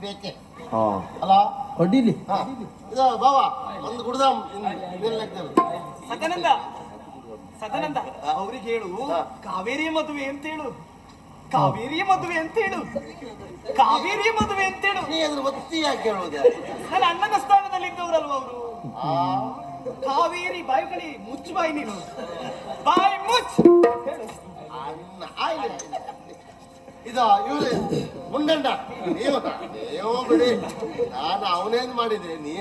ಬೇಕೆ? ಹಾ. ಅಲ್ಲ ಹೊಡಿಲಿ. ಹಾ. ಇದು ಬಾವ ಒಂದು ಗುಡ್ದ ಸದಾನಂದ ಸದಾನಂದ ಅವ್ರಿಗೆ ಹೇಳು. ಕಾವೇರಿ ಮದುವೆ ಅಂತ ಹೇಳು. ಕಾವೇರಿ ಮದುವೆ ಅಂತ ಹೇಳು. ಕಾವೇರಿ ಮದುವೆ ಅಂತ ಹೇಳು. ನೀ ಅದ್ರ ಒತ್ತಿ ಯಾಕೆ ಹೇಳೋದೆ ನನ್ನ ಅಣ್ಣನ ಸ್ಥಾನದಲ್ಲಿ ಇದ್ದವರಲ್ವ ಅವರು? ಆ ಕಾವೇರಿ ಬಾಯಿ ಕಳಿ ಮುಚ್ಚು ಬಾಯಿ ನೀನು. ಬಾಯಿ ಮುಚ್ಚ್! ಹೇಳು ಅಣ್ಣ ಆಯ್ತು. ಇದು ಇವ್ರು ಮುಂಡಂಡ ನೀವು ನೀವು ಬಿಡಿ. ನಾನು ಅವನೇನ್ ಮಾಡಿದೆ ನೀ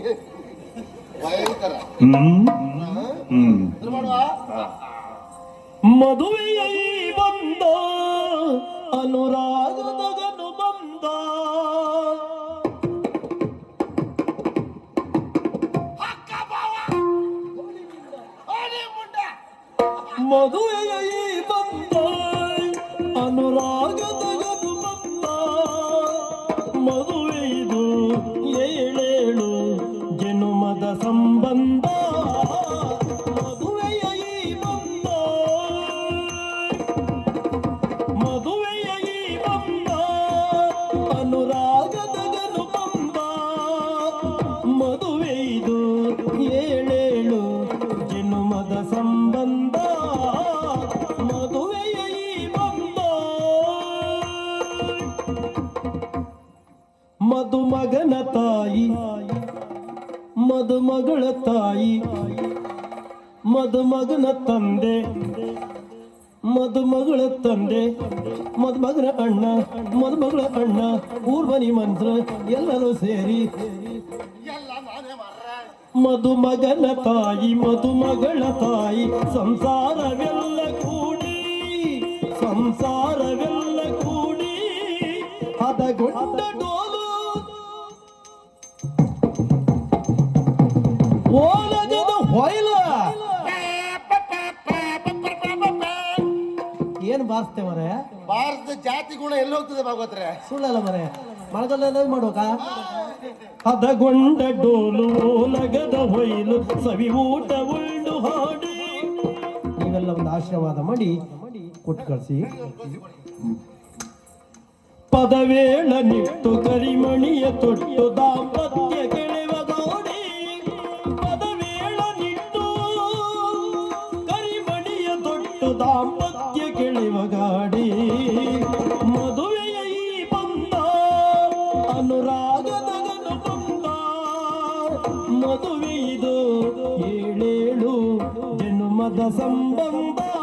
ಭಯಂಕರ. ಹ್ಮ್. ಹ್ಮ್. ಇದು ಮಾಡುವ? ಮದುವೆಯ ಬಂದ ಅನುರಾಗದಗನು ಬಂದ. ಮದುವೆಯ ಬಂದ ಮದುಮಗನ ತಾಯಿ ಮಧುಮಗಳ ತಾಯಿ ಮಧುಮಗನ ತಂದೆ ಮಧುಮಗಳ ತಂದೆ ಮಧುಮಗನ ಅಣ್ಣ ಮಧುಮಗಳ ಅಣ್ಣ ಊರ್ವನಿ ಮಂತ್ರ ಎಲ್ಲರೂ ಸೇರಿ. ಮಧುಮಗನ ತಾಯಿ ಮಧುಮಗಳ ತಾಯಿ ಸಂಸಾರವೆಲ್ಲ ಕೂಡಿ ಸಂಸಾರವೆಲ್ಲ ಕೂಡಿ ಹದಗೊಂಡ ಡೋಲು ಓಲಗದ ಹೊಯ್ಲ. ಏನ್ ಬಾರಿಸ್ತೇ ಮರೆ? ಭಾರತದ ಜಾತಿ ಗುಣ ಎಲ್ಲಿ ಹೋಗ್ತದೆ ಭಾಗವತ್ರೆ? ಸುಳ್ಳಲ್ಲ ಮರೆ. ಮಳೆಗಾಲ ಮಾಡ್ಬೇಕಾ? ಹದಗೊಂಡ ಡೋಲು ಓಲಗದ ಹೊಯ್ಲು ಸವಿ ಊಟ ಉಳ್ಳು ಹಾಡಿ. ನೀವೆಲ್ಲ ಒಂದು ಆಶೀರ್ವಾದ ಮಾಡಿ ಕೊಟ್ಟು ಕಳಿಸಿ. ಪದವೇಳ ನಿಟ್ಟು ಕರಿಮಣಿಯ ತೊಟ್ಟು ದಾಂಪತ್ಯ ಕೆಳೆವ ಗೋಡಿ ಪದವೇಳ ನಿಟ್ಟು ಕರಿಮಣಿಯ ತೊಟ್ಟು ದಾಂಪತ್ಯ ಕೆಳೆವ ಗಾಡಿ. ಮದುವೆಯ ಈ ಬಂದ ಅನುರಾಗದಗನು ಬಂದ ಇದು ಏಳೇಳು ಜನುಮದ ಸಂಬಂಧ.